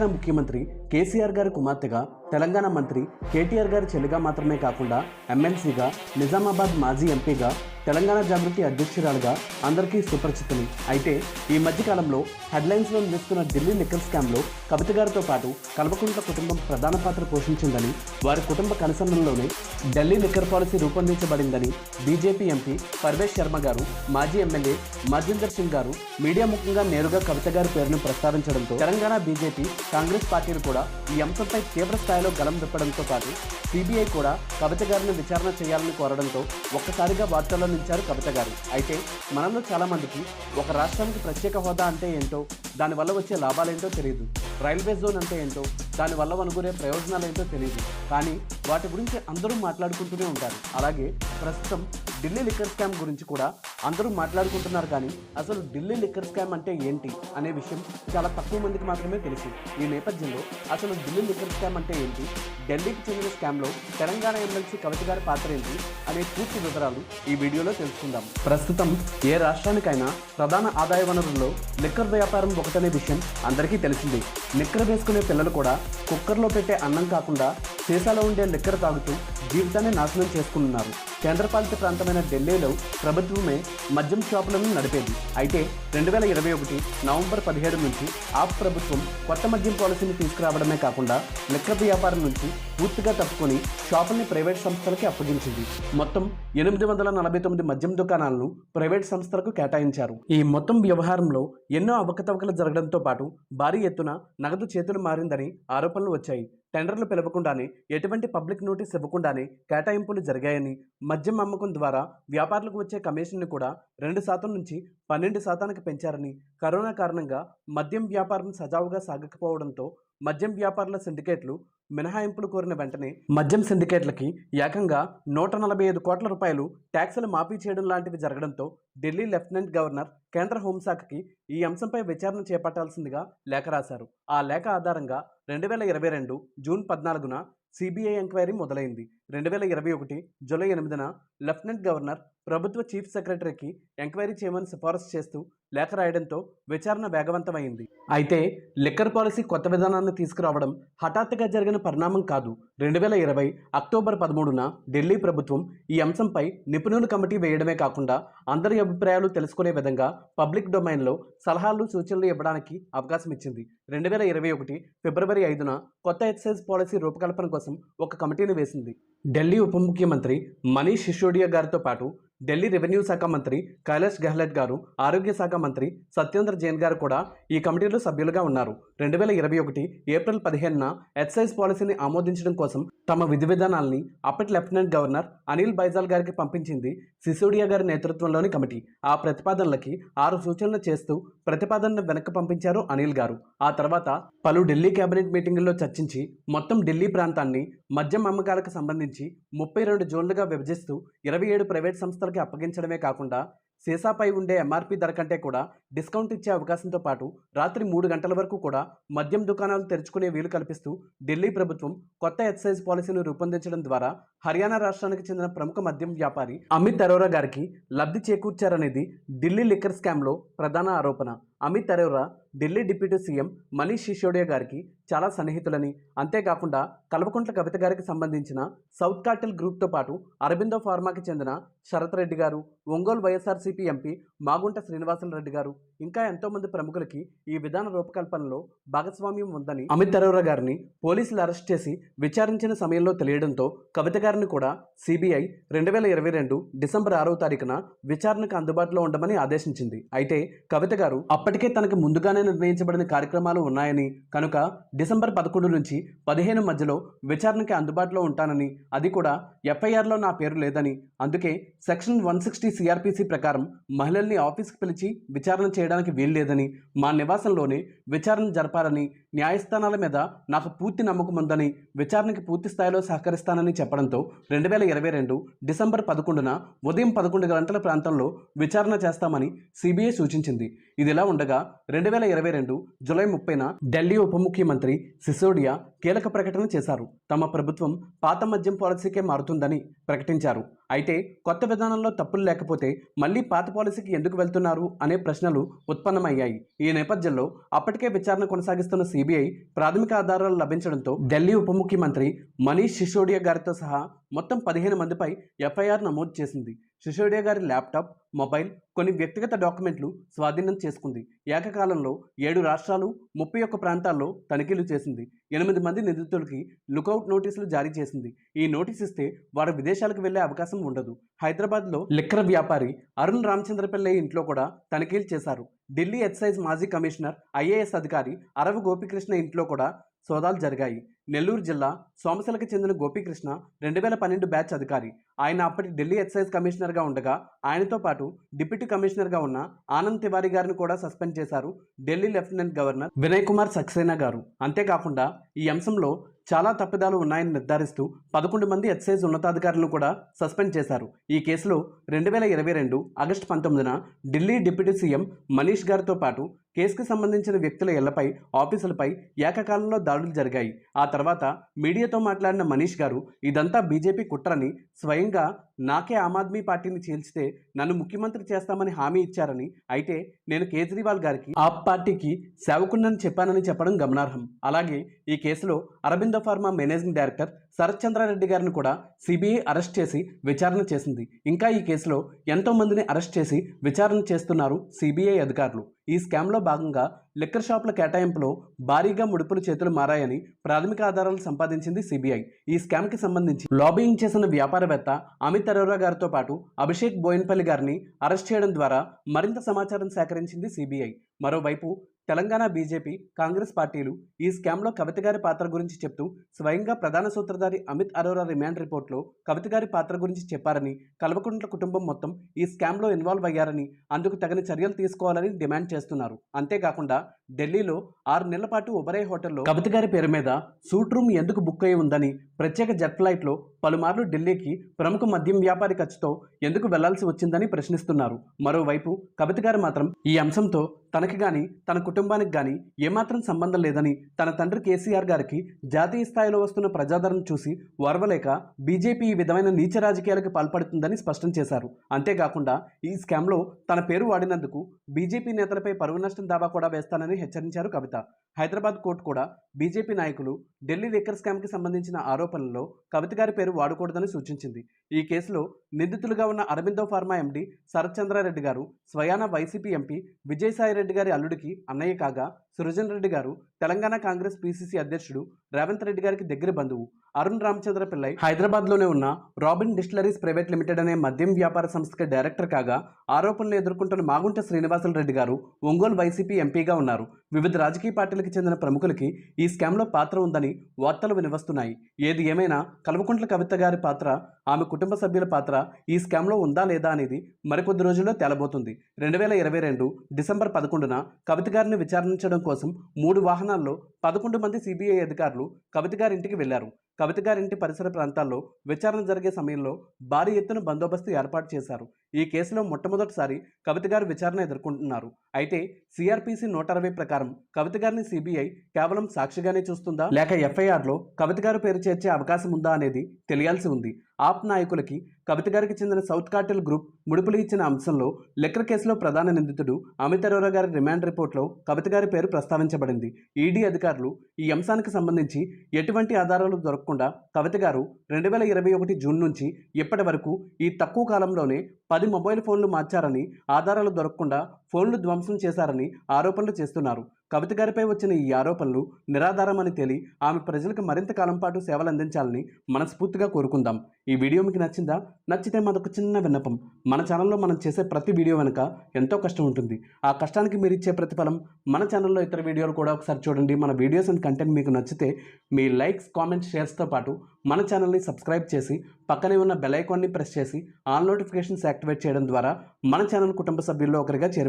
తెలంగాణ ముఖ్యమంత్రి కేసీఆర్ గారి కుమార్తెగా తెలంగాణ మంత్రి కేటీఆర్ గారి చెల్లిగా మాత్రమే కాకుండా ఎమ్మెల్సీగా నిజామాబాద్ మాజీ ఎంపీగా తెలంగాణ జాగృతి అధ్యక్షురాలుగా అందరికీ సుపరిచితులు. అయితే ఈ మధ్యకాలంలో హెడ్లైన్స్లో నిలుస్తున్న ఢిల్లీ లిక్కర్ స్కామ్లో కవిత గారితో పాటు కల్వకుంట్ల కుటుంబం ప్రధాన పాత్ర పోషించిందని వారి కుటుంబ కనసంలోనే ఢిల్లీ లిక్కర్ పాలసీ రూపొందించబడిందని బీజేపీ ఎంపీ పర్వేష్ శర్మ గారు మాజీ ఎమ్మెల్యే మజిందర్ సింగ్ గారు మీడియా ముఖంగా నేరుగా కవిత గారి పేరును ప్రస్తావించడంతో తెలంగాణ బీజేపీ కాంగ్రెస్ పార్టీలు కూడా ఈ అంశంపై తీవ్ర స్థాయిలో గలం విప్పడంతో పాటు సిబిఐ కూడా కవిత గారిని విచారణ చేయాలని కోరడంతో ఒక్కసారిగా వార్తల్లో నిలిచారు కవిత గారు. అయితే మనలో చాలా మందికి ఒక రాష్ట్రానికి ప్రత్యేక హోదా అంటే ఏంటో దానివల్ల వచ్చే లాభాలేంటో తెలియదు. రైల్వే జోన్ అంటే ఏంటో దానివల్ల అనుకునే ప్రయోజనాలు ఏంటో తెలియదు. కానీ వాటి గురించి అందరూ మాట్లాడుకుంటూనే ఉంటారు. అలాగే ప్రస్తుతం ఢిల్లీ లిక్కర్ స్కామ్ గురించి కూడా అందరూ మాట్లాడుకుంటున్నారు కానీ అసలు ఢిల్లీ లిక్కర్ స్కామ్ అంటే ఏంటి అనే విషయం చాలా తక్కువ మందికి మాత్రమే తెలుసు. ఈ నేపథ్యంలో అసలు ఢిల్లీ లిక్కర్ స్కామ్ అంటే ఏంటి? ఢిల్లీకి చెందిన స్కామ్లో తెలంగాణ ఎమ్మెల్సీ కవిత గారి పాత్ర ఏంటి? అనే పూర్తి వివరాలు ఈ వీడియోలో తెలుసుకుందాం. ప్రస్తుతం ఏ రాష్ట్రానికైనా ప్రధాన ఆదాయ వనరుల్లో లిక్కర్ వ్యాపారం ఒకటనే విషయం అందరికీ తెలిసిందే. లిక్కర్ వేసుకునే పిల్లలు కూడా కుక్కర్లో పెట్టే అన్నం కాకుండా సీసాలో ఉండే లిక్కర్ తాగుతూ జీవితాన్ని నాశనం చేసుకుంటున్నారు. కేంద్రపాలిత ప్రాంతమైన ఢిల్లీలో ప్రభుత్వమే మద్యం షాపులను నడిపేది. అయితే రెండు వేల ఇరవై ఒకటి నవంబర్ పదిహేడు నుంచి ఆప్ ప్రభుత్వం కొత్త మద్యం పాలసీని తీసుకురావడమే కాకుండా లిక్కర్ వ్యాపారం నుంచి పూర్తిగా తప్పుకొని షాపుల్ని ప్రైవేట్ సంస్థలకి అప్పగించింది. మొత్తం ఎనిమిది వందల నలభై తొమ్మిది మద్యం దుకాణాలను ప్రైవేట్ సంస్థలకు కేటాయించారు. ఈ మొత్తం వ్యవహారంలో ఎన్నో అవకతవకలు జరగడంతో పాటు భారీ ఎత్తున నగదు చేతులు మారిందని ఆరోపణలు వచ్చాయి. టెండర్లు పిలవకుండానే ఎటువంటి పబ్లిక్ నోటీస్ ఇవ్వకుండానే కేటాయింపులు జరిగాయని మద్యం అమ్మకం ద్వారా వ్యాపారులకు వచ్చే కమిషన్ను కూడా రెండు శాతం నుంచి పన్నెండు శాతానికి పెంచారని కరోనా కారణంగా మద్యం వ్యాపారం సజావుగా సాగకపోవడంతో మద్యం వ్యాపారుల సిండికేట్లు మినహాయింపులు కోరిన వెంటనే మద్యం సిండికేట్లకి ఏకంగా నూట నలభై ఐదు కోట్ల రూపాయలు ట్యాక్సులు మాఫీ చేయడం లాంటివి జరగడంతో ఢిల్లీ లెఫ్టినెంట్ గవర్నర్ కేంద్ర హోంశాఖకి ఈ అంశంపై విచారణ చేపట్టాల్సిందిగా లేఖ రాశారు. ఆ లేఖ ఆధారంగా రెండు వేల ఇరవై రెండు జూన్ పద్నాలుగున సిబిఐ ఎంక్వైరీ మొదలైంది. రెండు వేల ఇరవై ఒకటి జూలై ఎనిమిదిన లెఫ్టినెంట్ గవర్నర్ ప్రభుత్వ చీఫ్ సెక్రటరీకి ఎంక్వైరీ చేయమని సిఫారసు చేస్తూ లేఖ రాయడంతో విచారణ వేగవంతమైంది. అయితే లిక్కర్ పాలసీ కొత్త విధానాన్ని తీసుకురావడం హఠాత్తుగా జరిగిన పరిణామం కాదు. రెండు వేల ఇరవై అక్టోబర్ పదమూడున ఢిల్లీ ప్రభుత్వం ఈ అంశంపై నిపుణుల కమిటీ వేయడమే కాకుండా అందరి అభిప్రాయాలు తెలుసుకునే విధంగా పబ్లిక్ డొమైన్లో సలహాలు సూచనలు ఇవ్వడానికి అవకాశం ఇచ్చింది. రెండు వేల ఇరవై ఒకటి ఫిబ్రవరి ఐదున కొత్త ఎక్సైజ్ పాలసీ రూపకల్పన కోసం ఒక కమిటీని వేసింది. ఢిల్లీ ఉప ముఖ్యమంత్రి మనీష్ సిసోడియా గారితో పాటు ఢిల్లీ రెవెన్యూ శాఖ మంత్రి కైలాష్ గెహ్లట్ గారు ఆరోగ్య శాఖ మంత్రి సత్యేంద్ర జైన్ గారు కూడా ఈ కమిటీలో సభ్యులుగా ఉన్నారు. రెండు వేల ఇరవై ఒకటి ఏప్రిల్ పదిహేనున ఎక్సైజ్ పాలసీని ఆమోదించడం కోసం తమ విధి విధానాల్ని అప్పటి లెఫ్టినెంట్ గవర్నర్ అనిల్ బైజాల్ గారికి పంపించింది సిసోడియా గారి నేతృత్వంలోని కమిటీ. ఆ ప్రతిపాదనలకి ఆరు సూచనలు చేస్తూ ప్రతిపాదనను వెనక్కి పంపించారు అనిల్ గారు. ఆ తర్వాత పలు ఢిల్లీ కేబినెట్ మీటింగుల్లో చర్చించి మొత్తం ఢిల్లీ ప్రాంతాన్ని మద్యం అమ్మకాలకు సంబంధించి ముప్పై రెండు జోన్లుగా విభజిస్తూ ఇరవై ఏడు ప్రైవేట్ సంస్థలకి అప్పగించడమే కాకుండా సీసాపై ఉండే ఎంఆర్పి ధర కంటే కూడా డిస్కౌంట్ ఇచ్చే అవకాశంతో పాటు రాత్రి మూడు గంటల వరకు కూడా మద్యం దుకాణాలు తెరుచుకునే వీలు కల్పిస్తూ ఢిల్లీ ప్రభుత్వం కొత్త ఎక్సైజ్ పాలసీని రూపొందించడం ద్వారా హర్యానా రాష్ట్రానికి చెందిన ప్రముఖ మద్యం వ్యాపారి అమిత్ అరోరా గారికి లబ్ధి చేకూర్చారనేది ఢిల్లీ లిక్కర్ స్కామ్లో ప్రధాన ఆరోపణ. అమిత్ అరోరా ఢిల్లీ డిప్యూటీ సీఎం మనీష్ సిసోడియా గారికి చాలా సన్నిహితులని. అంతేకాకుండా కల్వకుంట్ల కవిత గారికి సంబంధించిన సౌత్ కాటిల్ గ్రూప్తో పాటు అరబిందో ఫార్మాకి చెందిన శరత్ రెడ్డి గారు ఒంగోలు వైఎస్ఆర్సీపీ ఎంపీ మాగుంట శ్రీనివాసులు రెడ్డి గారు ఇంకా ఎంతోమంది ప్రముఖులకి ఈ విధాన రూపకల్పనలో భాగస్వామ్యం ఉందని అమిత్ అరోరా గారిని పోలీసులు అరెస్ట్ చేసి విచారించిన సమయంలో తెలియడంతో కవిత గారిని కూడా సిబిఐ రెండు వేల ఇరవై రెండు డిసెంబర్ ఆరవ తారీఖున విచారణకు అందుబాటులో ఉండమని ఆదేశించింది. అయితే కవిత గారు అప్పటికే తనకు ముందుగానే నిర్ణయించబడిన కార్యక్రమాలు ఉన్నాయని కనుక డిసెంబర్ పదకొండు నుంచి పదిహేను మధ్యలో విచారణకి అందుబాటులో ఉంటానని అది కూడా ఎఫ్ఐఆర్లో నా పేరు లేదని అందుకే సెక్షన్ వన్ సిక్స్టీ సిఆర్పిసి ప్రకారం మహిళల్ని ఆఫీస్కి పిలిచి విచారణ చేయడం చేయడానికి వీల్లేదని మా నివాసంలోనే విచారణ జరపాలని న్యాయస్థానాల మీద నాకు పూర్తి నమ్మకం ఉందని విచారణకి పూర్తి స్థాయిలో సహకరిస్తానని చెప్పడంతో రెండు వేల ఇరవై రెండు డిసెంబర్ పదకొండున ఉదయం పదకొండు గంటల ప్రాంతంలో విచారణ చేస్తామని సిబిఐ సూచించింది. ఇదిలా ఉండగా రెండు వేల ఇరవై రెండు జులై ముప్పైన ఢిల్లీ ఉప ముఖ్యమంత్రి సిసోడియా కీలక ప్రకటన చేశారు. తమ ప్రభుత్వం పాత మద్యం పాలసీకే మారుతుందని ప్రకటించారు. అయితే కొత్త విధానంలో తప్పులు లేకపోతే మళ్ళీ పాత పాలసీకి ఎందుకు వెళ్తున్నారు అనే ప్రశ్నలు ఉత్పన్నమయ్యాయి. ఈ నేపథ్యంలో అప్పటికే విచారణ కొనసాగిస్తున్న సిబిఐ ప్రాథమిక ఆధారాలు లభించడంతో ఢిల్లీ ఉప ముఖ్యమంత్రి మనీష్ సిసోడియా గారితో సహా మొత్తం పదిహేను మందిపై ఎఫ్ఐఆర్ నమోదు చేసింది. సిసోడియా గారి ల్యాప్టాప్ మొబైల్ కొన్ని వ్యక్తిగత డాక్యుమెంట్లు స్వాధీనం చేసుకుంది. ఏకకాలంలో ఏడు రాష్ట్రాలు ముప్పై ఒక్క ప్రాంతాల్లో తనిఖీలు చేసింది. ఎనిమిది మంది నిందితులకి లుకౌట్ నోటీసులు జారీ చేసింది. ఈ నోటీస్ ఇస్తే వారు విదేశాలకు వెళ్ళే అవకాశం ఉండదు. హైదరాబాద్లో లిక్కర్ వ్యాపారి అరుణ్ రామచంద్రపల్లె ఇంట్లో కూడా తనిఖీలు చేశారు. ఢిల్లీ ఎక్సైజ్ మాజీ కమిషనర్ ఐఏఎస్ అధికారి అరవ గోపికృష్ణ ఇంట్లో కూడా సోదాలు జరిగాయి. నెల్లూరు జిల్లా సోమశలకు చెందిన గోపికృష్ణ రెండు వేల పన్నెండు బ్యాచ్ అధికారి. ఆయన అప్పటి ఢిల్లీ ఎక్సైజ్ కమిషనర్గా ఉండగా ఆయనతో పాటు డిప్యూటీ కమిషనర్గా ఉన్న ఆనంద్ తివారీ గారిని కూడా సస్పెండ్ చేశారు ఢిల్లీ లెఫ్టినెంట్ గవర్నర్ వినయ్ కుమార్ సక్సేనా గారు. అంతేకాకుండా ఈ అంశంలో చాలా తప్పిదాలు ఉన్నాయని నిర్ధారిస్తూ పదకొండు మంది ఎక్సైజ్ ఉన్నతాధికారులను కూడా సస్పెండ్ చేశారు. ఈ కేసులో రెండు వేల ఇరవై రెండు ఆగస్టు పంతొమ్మిదిన ఢిల్లీ డిప్యూటీ సీఎం మనీష్ గారితో పాటు కేసుకు సంబంధించిన వ్యక్తుల ఇళ్ళపై ఆఫీసులపై ఏకకాలంలో దాడులు జరిగాయి. ఆ తర్వాత మీడియాతో మాట్లాడిన మనీష్ గారు ఇదంతా బీజేపీ కుట్రని స్వయంగా నాకే ఆమ్ ఆద్మీ పార్టీని చీల్చితే నన్ను ముఖ్యమంత్రి చేస్తామని హామీ ఇచ్చారని. అయితే నేను కేజ్రీవాల్ గారికి ఆప్ పార్టీకి సేవకున్నని చెప్పానని చెప్పడం గమనార్హం. అలాగే ఈ కేసులో Aurobindo pharma managing director Sarath Chandra Reddy గారిని కూడా సిబిఐ అరెస్ట్ చేసి విచారణ చేసింది. ఇంకా ఈ కేసులో ఎంతో మందిని అరెస్ట్ చేసి విచారణ చేస్తున్నారు సిబిఐ అధికారులు. ఈ స్కామ్లో భాగంగా లిక్కర్ షాపుల కేటాయింపులో భారీగా ముడుపులు చేతులు మారాయని ప్రాథమిక ఆధారాలు సంపాదించింది సిబిఐ. ఈ స్కామ్కి సంబంధించి లాబింగ్ చేసిన వ్యాపారవేత్త అమిత్ అరోరా గారితో పాటు అభిషేక్ బోయిన్పల్లి గారిని అరెస్ట్ చేయడం ద్వారా మరింత సమాచారం సేకరించింది సిబిఐ. మరోవైపు తెలంగాణ బీజేపీ కాంగ్రెస్ పార్టీలు ఈ స్కామ్లో కవిత గారి పాత్ర గురించి చెప్తూ స్వయంగా ప్రధాన సూత్రధారి అమిత్ అరోరా రిమాండ్ రిపోర్ట్లో కవిత గారి పాత్ర గురించి చెప్పారని కల్వకుంట్ల కుటుంబం మొత్తం ఈ స్కామ్లో ఇన్వాల్వ్ అయ్యారని అందుకు తగిన చర్యలు తీసుకోవాలని డిమాండ్ చేస్తున్నారు. అంతేకాకుండా ఢిల్లీలో ఆరు నెలల పాటు ఉబరే హోటల్లో కవిత గారి పేరు మీద సూట్ రూమ్ ఎందుకు బుక్ అయి ఉందని ప్రత్యేక జెట్ ఫ్లైట్లో పలుమార్లు ఢిల్లీకి ప్రముఖ మద్యం వ్యాపారి ఖర్చుతో ఎందుకు వెళ్ళాల్సి వచ్చిందని ప్రశ్నిస్తున్నారు. మరోవైపు కవిత గారు మాత్రం ఈ అంశంతో తనకి గాని తన కుటుంబానికి గాని ఏమాత్రం సంబంధం లేదని తన తండ్రి కేసీఆర్ గారికి జాతీయ స్థాయిలో వస్తున్న ప్రజాదరణ చూసి ఓర్వలేక బీజేపీ ఈ విధమైన నీచ రాజకీయాలకు పాల్పడుతుందని స్పష్టం చేశారు. అంతేకాకుండా ఈ స్కామ్లో తన పేరు వాడినందుకు బీజేపీ నేతలపై పరువు నష్టం దావా కూడా వేస్తానని హెచ్చరించారు కవిత. హైదరాబాద్ కోర్టు కూడా బీజేపీ నాయకులు ఢిల్లీ లిక్కర్ స్కామ్కి సంబంధించిన ఆరోపణల్లో కవిత గారి పేరు వాడకూడదని సూచించింది. ఈ కేసులో నిందితులుగా ఉన్న అరవిందో ఫార్మా ఎండీ శరత్చంద్రారెడ్డి గారు స్వయాన వైసీపీ ఎంపీ విజయసాయి రెడ్డి గారి అల్లుడికి అన్నయ్య కాగా సృజన్ రెడ్డి గారు తెలంగాణ కాంగ్రెస్ పీసీసీ అధ్యక్షుడు రేవంత్ రెడ్డి గారికి దగ్గర బంధువు అరుణ్ రామచంద్ర పిల్లై హైదరాబాద్లోనే ఉన్న రాబిన్ డిస్టిలరీస్ ప్రైవేట్ లిమిటెడ్ అనే మద్యం వ్యాపార సంస్థకి డైరెక్టర్ కాగా ఆరోపణలు ఎదుర్కొంటున్న మాగుంట శ్రీనివాసులు రెడ్డి గారు ఒంగోలు వైసీపీ ఎంపీగా ఉన్నారు. వివిధ రాజకీయ పార్టీలకు చెందిన ప్రముఖులకి ఈ స్కామ్లో పాత్ర ఉందని వార్తలు వినివస్తున్నాయి. ఏది ఏమైనా కల్వకుంట్ల కవిత గారి పాత్ర ఆమె కుటుంబ సభ్యుల పాత్ర ఈ స్కామ్లో ఉందా లేదా అనేది మరికొద్ది రోజుల్లో తేలబోతుంది. రెండు వేల ఇరవై రెండు డిసెంబర్ పదకొండున కవిత గారిని విచారించడం కోసం మూడు వాహనాల్లో పదకొండు మంది సిబిఐ అధికారులు కవిత గారి ఇంటికి వెళ్ళారు. కవిత గారింటి పరిసర ప్రాంతాల్లో విచారణ జరిగే సమయంలో భారీ ఎత్తున బందోబస్తు ఏర్పాటు చేశారు. ఈ కేసులో మొట్టమొదటిసారి కవిత గారు విచారణ ఎదుర్కొంటున్నారు. అయితే సిఆర్పిసి నూట అరవై ప్రకారం కవిత గారిని సిబిఐ కేవలం సాక్షిగానే చూస్తుందా? లేక ఎఫ్ఐఆర్లో కవిత గారు పేరు చేర్చే అవకాశం ఉందా అనేది తెలియాల్సి ఉంది. ఆప్ నాయకులకి కవిత గారికి చెందిన సౌత్ కార్టెల్ గ్రూప్ ముడుపులు ఇచ్చిన అంశంలో లెక్కల కేసులో ప్రధాన నిందితుడు అమిత్ అరోరా గారి రిమాండ్ రిపోర్ట్లో కవిత గారి పేరు ప్రస్తావించబడింది. ఈడీ అధికారులు ఈ అంశానికి సంబంధించి ఎటువంటి ఆధారాలు దొరకకుండా కవిత గారు రెండు వేల ఇరవై ఒకటి జూన్ నుంచి ఇప్పటి వరకు ఈ తక్కువ కాలంలోనే పది మొబైల్ ఫోన్లు మార్చారని ఆధారాలు దొరకకుండా ఫోన్లు ధ్వంసం చేశారని ఆరోపణలు చేస్తున్నారు. కవిత గారిపై వచ్చిన ఈ ఆరోపణలు నిరాధారమని తేలి ఆమె ప్రజలకు మరింత కాలం పాటు సేవలు అందించాలని మనస్ఫూర్తిగా కోరుకుందాం. ఈ వీడియో మీకు నచ్చిందా? నచ్చితే మనకు చిన్న విన్నపం. మన ఛానల్లో మనం చేసే ప్రతి వీడియో వెనుక ఎంతో కష్టం ఉంటుంది. ఆ కష్టానికి మీరు ఇచ్చే ప్రతిఫలం మన ఛానల్లో ఇతర వీడియోలు కూడా ఒకసారి చూడండి. మన వీడియోస్ అండ్ కంటెంట్ మీకు నచ్చితే మీ లైక్స్ కామెంట్స్ షేర్స్తో పాటు మన ఛానల్ని సబ్స్క్రైబ్ చేసి పక్కనే ఉన్న బెల్ ఐకాన్ని ప్రెస్ చేసి ఆల్ నోటిఫికేషన్స్ యాక్టివేట్ చేయడం ద్వారా మన ఛానల్ కుటుంబ సభ్యుల్లో ఒకరిగా చేరు